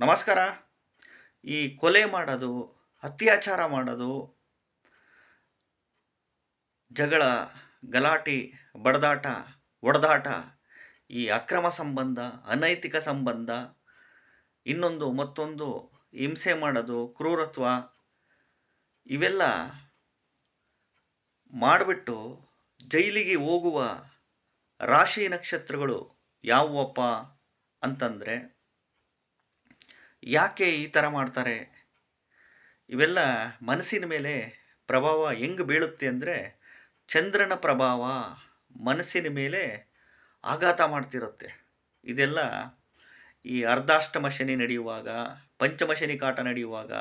ನಮಸ್ಕಾರ. ಈ ಕೊಲೆ ಮಾಡೋದು, ಅತ್ಯಾಚಾರ ಮಾಡೋದು, ಜಗಳ, ಗಲಾಟೆ, ಬಡದಾಟ, ಒಡದಾಟ, ಈ ಅಕ್ರಮ ಸಂಬಂಧ, ಅನೈತಿಕ ಸಂಬಂಧ, ಇನ್ನೊಂದು ಮತ್ತೊಂದು ಹಿಂಸೆ ಮಾಡೋದು, ಕ್ರೂರತ್ವ, ಇವೆಲ್ಲ ಮಾಡಿಬಿಟ್ಟು ಜೈಲಿಗೆ ಹೋಗುವ ರಾಶಿ ನಕ್ಷತ್ರಗಳು ಯಾವುವಪ್ಪ ಅಂತಂದರೆ ಯಾಕೆ ಈ ಥರ ಮಾಡ್ತಾರೆ? ಇವೆಲ್ಲ ಮನಸ್ಸಿನ ಮೇಲೆ ಪ್ರಭಾವ ಹೆಂಗೆ ಬೀಳುತ್ತೆ ಅಂದರೆ ಚಂದ್ರನ ಪ್ರಭಾವ ಮನಸ್ಸಿನ ಮೇಲೆ ಆಘಾತ ಮಾಡ್ತಿರುತ್ತೆ. ಇದೆಲ್ಲ ಈ ಅರ್ಧಾಷ್ಟಮ ಶನಿ ನಡೆಯುವಾಗ ಪಂಚಮ ಶನಿ ಕಾಟ ನಡೆಯುವಾಗ,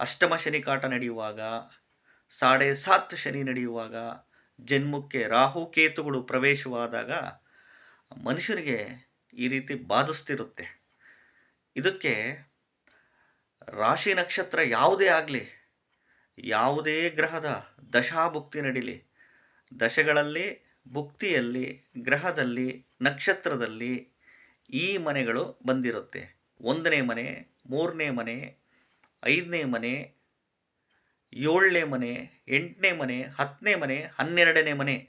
ಅಷ್ಟಮ ಶನಿ ಕಾಟ ನಡೆಯುವಾಗ, ಸಾಡೆ ಸಾತ್ ಶನಿ ನಡೆಯುವಾಗ, ಜನ್ಮಕ್ಕೆ ರಾಹು ಕೇತುಗಳು ಪ್ರವೇಶವಾದಾಗ ಮನುಷ್ಯನಿಗೆ ಈ ರೀತಿ ಬಾಧಿಸ್ತಿರುತ್ತೆ. ಇದಕ್ಕೆ ರಾಶಿ ನಕ್ಷತ್ರ ಯಾವುದೇ ಆಗಲಿ, ಯಾವುದೇ ಗ್ರಹದ ದಶಾಭುಕ್ತಿ ನಡೀಲಿ. ದಶೆಗಳಲ್ಲಿ, ಭುಕ್ತಿಯಲ್ಲಿ, ಗ್ರಹದಲ್ಲಿ, ನಕ್ಷತ್ರದಲ್ಲಿ ಈ ಮನೆಗಳು ಬಂದಿರುತ್ತೆ. ಒಂದನೇ ಮನೆ, ಮೂರನೇ ಮನೆ, ಐದನೇ ಮನೆ, ಏಳನೇ ಮನೆ, ಎಂಟನೇ ಮನೆ, ಹತ್ತನೇ ಮನೆ, ಹನ್ನೆರಡನೇ ಮನೆ.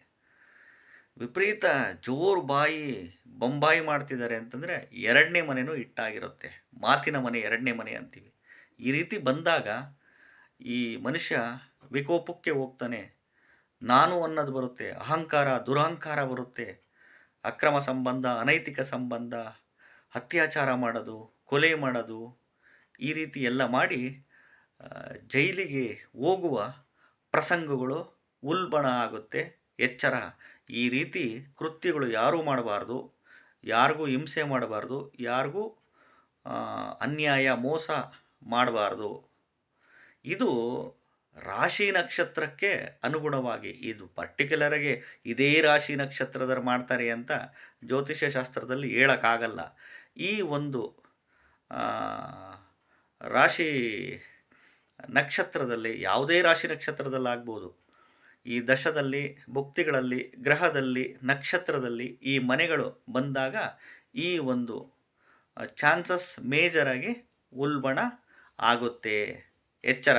ವಿಪರೀತ ಜೋರು ಬಾಯಿ, ಬೊಂಬಾಯಿ ಮಾಡ್ತಿದ್ದಾರೆ ಅಂತಂದರೆ ಎರಡನೇ ಮನೆಯೂ ಇಟ್ಟಾಗಿರುತ್ತೆ ಮಾತಿನ ಮನೆ, ಎರಡನೇ ಮನೆ ಅಂತೀವಿ. ಈ ರೀತಿ ಬಂದಾಗ ಈ ಮನುಷ್ಯ ವಿಕೋಪಕ್ಕೆ ಹೋಗ್ತಾನೆ. ನಾನು ಅನ್ನೋದು ಬರುತ್ತೆ, ಅಹಂಕಾರ, ದುರಹಂಕಾರ ಬರುತ್ತೆ, ಅಕ್ರಮ ಸಂಬಂಧ, ಅನೈತಿಕ ಸಂಬಂಧ, ಅತ್ಯಾಚಾರ ಮಾಡೋದು, ಕೊಲೆ ಮಾಡೋದು, ಈ ರೀತಿ ಎಲ್ಲ ಮಾಡಿ ಜೈಲಿಗೆ ಹೋಗುವ ಪ್ರಸಂಗಗಳು ಉಲ್ಬಣ ಆಗುತ್ತೆ, ಎಚ್ಚರ. ಈ ರೀತಿ ಕೃತ್ಯಗಳು ಯಾರೂ ಮಾಡಬಾರ್ದು, ಯಾರಿಗೂ ಹಿಂಸೆ ಮಾಡಬಾರ್ದು, ಯಾರಿಗೂ ಅನ್ಯಾಯ ಮೋಸ ಮಾಡಬಾರ್ದು. ಇದು ರಾಶಿ ನಕ್ಷತ್ರಕ್ಕೆ ಅನುಗುಣವಾಗಿ, ಇದು ಪರ್ಟಿಕ್ಯುಲರಾಗಿ ಇದೇ ರಾಶಿ ನಕ್ಷತ್ರದಲ್ಲಿ ಮಾಡ್ತಾರೆ ಅಂತ ಜ್ಯೋತಿಷ್ಯ ಶಾಸ್ತ್ರದಲ್ಲಿ ಹೇಳೋಕ್ಕಾಗಲ್ಲ. ಈ ಒಂದು ರಾಶಿ ನಕ್ಷತ್ರದಲ್ಲಿ, ಯಾವುದೇ ರಾಶಿ ನಕ್ಷತ್ರದಲ್ಲಾಗ್ಬೋದು, ಈ ದಶದಲ್ಲಿ, ಭುಕ್ತಿಗಳಲ್ಲಿ, ಗ್ರಹದಲ್ಲಿ, ನಕ್ಷತ್ರದಲ್ಲಿ ಈ ಮನೆಗಳು ಬಂದಾಗ ಈ ಒಂದು ಚಾನ್ಸಸ್ ಮೇಜರಾಗಿ ಉಲ್ಬಣ ಆಗುತ್ತೆ. ಎಚ್ಚರ.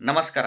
ನಮಸ್ಕಾರ.